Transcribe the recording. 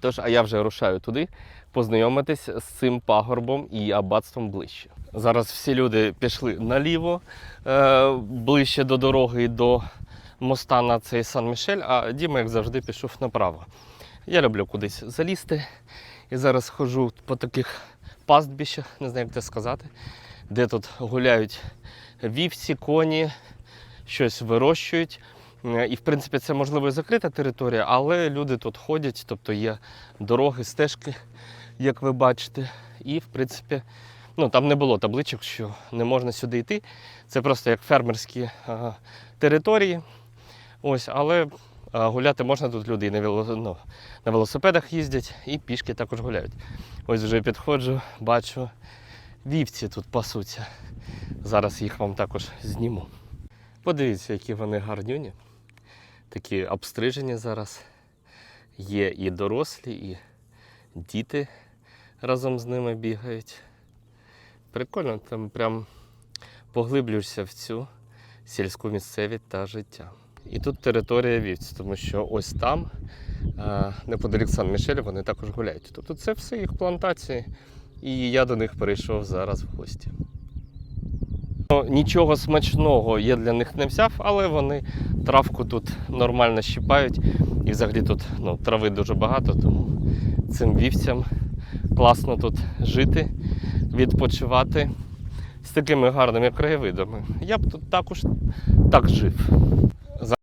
Тож, а я вже рушаю туди познайомитись з цим пагорбом і аббатством ближче. Зараз всі люди пішли наліво, е, ближче до дороги до моста на цей Сан-Мішель, а Діма, як завжди, пішов направо. Я люблю кудись залізти. І зараз ходжу по таких пастбищах, не знаю, як це сказати, де тут гуляють вівці, коні, щось вирощують. Е, І, в принципі, це можливо і закрита територія, але люди тут ходять, тобто є дороги, стежки, як ви бачите. І, в принципі, ну, там не було табличок, що не можна сюди йти. Це просто як фермерські а, території. Ось, але а, гуляти можна тут люди і на, вело, ну, на велосипедах їздять і пішки також гуляють. Ось вже підходжу, бачу, вівці тут пасуться. Зараз їх вам також зніму. Подивіться, які вони гарнюні. Такі обстрижені зараз. Є і дорослі, і діти разом з ними бігають. Прикольно, там прям поглиблюєшся в цю сільську місцевість та життя. І тут територія вівць, тому що ось там, неподалік Сан-Мішеля, вони також гуляють. Тобто це все їх плантації, і я до них перейшов зараз в гості. Ну, Нічого смачного я для них не взяв, але вони травку тут нормально щипають. І взагалі тут ну, трави дуже багато, тому цим вівцям класно тут жити, відпочивати з такими гарними краєвидами. Я б тут також так жив.